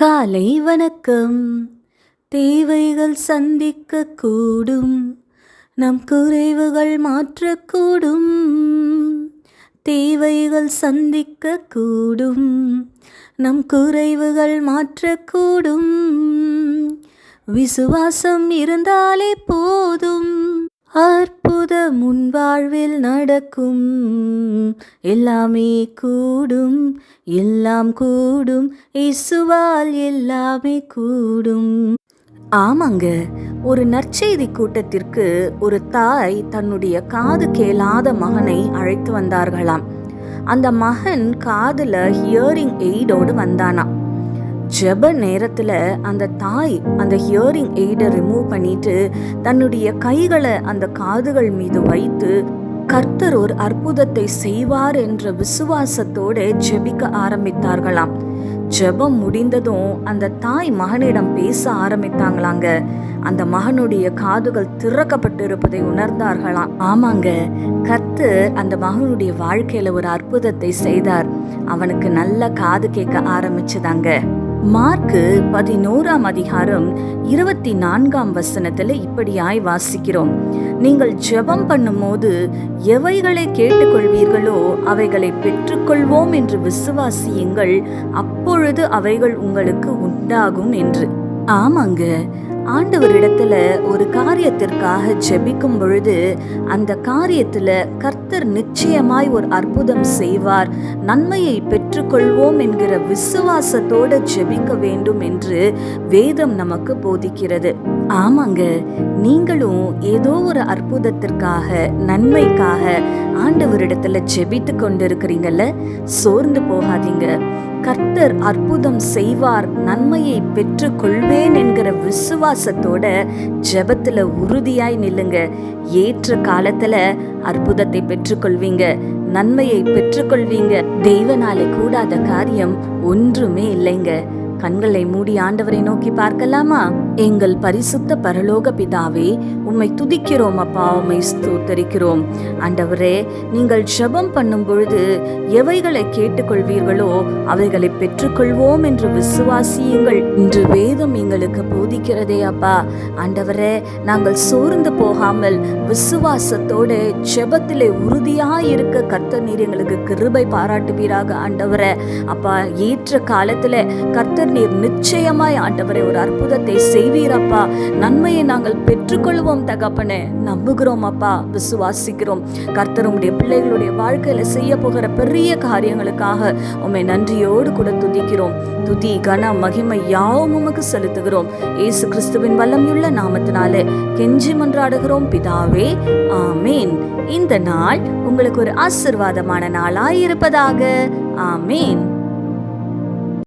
காலை வணக்கம். தேவைகள் சந்திக்க கூடும் நம் குறைவுகள் மாற்றக்கூடும். தேவைகள் சந்திக்க கூடும் நம் குறைவுகள் மாற்றக்கூடும். விசுவாசம் இருந்தாலே போதும். அற்புத முன்வாழ்வில் நடக்கும். எல்லாமே கூடும் எல்லாம் கூடும். இசுவால் எல்லாமே கூடும். ஆமாங்க ஒரு நற்செய்தி கூட்டத்திற்கு ஒரு தாய் தன்னுடைய காது கேளாத மகனை அழைத்து வந்தார்களாம். அந்த மகன் காதில் ஹியரிங் எய்டோடு வந்தானாம். ஜெப நேரத்தில் அந்த தாய் அந்த ஹியரிங் எய்டை ரிமூவ் பண்ணிட்டு தன்னுடைய கைகளை அந்த காதுகள் மீது வைத்து கர்த்தர் ஒரு அற்புதத்தை செய்வார் என்ற விசுவாசத்தோடு ஜெபிக்க ஆரம்பித்தார்களாம். ஜெபம் முடிந்ததும் அந்த தாய் மகனிடம் பேச ஆரம்பித்தாங்களாங்க. அந்த மகனுடைய காதுகள் திறக்கப்பட்டு இருப்பதை உணர்ந்தார்களாம். ஆமாங்க கர்த்தர் அந்த மகனுடைய வாழ்க்கையில ஒரு அற்புதத்தை செய்தார். அவனுக்கு நல்ல காது கேட்க ஆரம்பிச்சுதாங்க. மார்க்கு பதினோராம் அதிகாரம் இருபத்தி நான்காம் வசனத்தில் இப்படியாய் வாசிக்கிறோம். நீங்கள் ஜெபம் பண்ணும்போது எவைகளை கேட்டுக்கொள்வீர்களோ அவைகளை பெற்றுக்கொள்வோம் என்று விசுவாசியுங்கள் அப்பொழுது அவைகள் உங்களுக்கு உண்டாகும் என்று. ஆமாங்க ஆண்டவரிடத்துல ஒரு காரியத்திற்காக ஜெபிக்கும் பொழுது அந்த காரியத்துல கர்த்தர் நிச்சயமாய் ஒரு அற்புதம் செய்வார். நன்மையை பெற்றுக்கொள்வோம் என்கிற விசுவாசத்தோட ஜெபிக்க வேண்டும் என்று வேதம் நமக்கு போதிக்கிறது. ஆமாங்க. நீங்களும் ஏதோ ஒரு அற்புதத்திற்காக நன்மைக்காக ஆண்டவரிடத்துல ஜெபித்து கொண்டிருக்கிறீங்கல்ல? சோர்ந்து போகாதீங்க. கர்த்தர் அற்புதம் செய்வார் நன்மையை பெற்று கொள்வேன் என்கிற விசுவாசத்தோட ஜெபத்துல உறுதியாய் நில்லுங்க. ஏற்ற காலத்துல அற்புதத்தை பெற்றுக்கொள்வீங்க நன்மையை பெற்றுக்கொள்வீங்க. தெய்வனாலே கூடாத காரியம் ஒன்றுமே இல்லைங்க. கண்களை மூடி ஆண்டவரை நோக்கி பார்க்கலாமா? எங்கள் பரிசுத்த பரலோக பிதாவே உம்மை துதிக்கிறோம் அப்பா உம்மை ஸ்தோத்தரிக்கிறோம். ஆண்டவரே நீங்கள் ஜெபம் பண்ணும் பொழுது எவைகளை கேட்டுக்கொள்வீர்களோ அவைகளை பெற்றுக்கொள்வோம் என்று விசுவாசியுங்கள். இன்று வேதம் எங்களுக்கு போதிக்கிறதே அப்பா. ஆண்டவரே நாங்கள் சோர்ந்து போகாமல் விசுவாசத்தோடு ஜெபத்திலே உறுதியாக இருக்க கர்த்தர் நீர் எங்களுக்கு கிருபை பாராட்டுவீராக ஆண்டவரே. அப்பா ஏற்ற காலத்தில் கர்த்தர் நீர் நிச்சயமாய் ஆண்டவரை ஒரு அற்புதத்தை செய்வீரப்பா. நன்மையை நாங்கள் பெற்றுக்கொள்வோம் தகப்பனே. நம்புகிறோம் அப்பா விசுவாசிக்கிறோம். கர்த்தர் உடைய பிள்ளைகளுடைய வாழ்க்கையில செய்ய போகிற பெரிய காரியங்களுக்காக உண்மை நன்றியோடு கூட துதிக்கிறோம். துதி கன மகிமை யாவும் உமக்கு செலுத்துகிறோம். இயேசு கிறிஸ்துவின் வல்லமையுள்ள நாமத்தினாலே கெஞ்சி மன்றாடுகிறோம். பிதாவே ஆமேன். இந்த நாள் உங்களுக்கு ஒரு ஆசிர்வாதமான நாளாய் இருப்பதாக. ஆமேன்.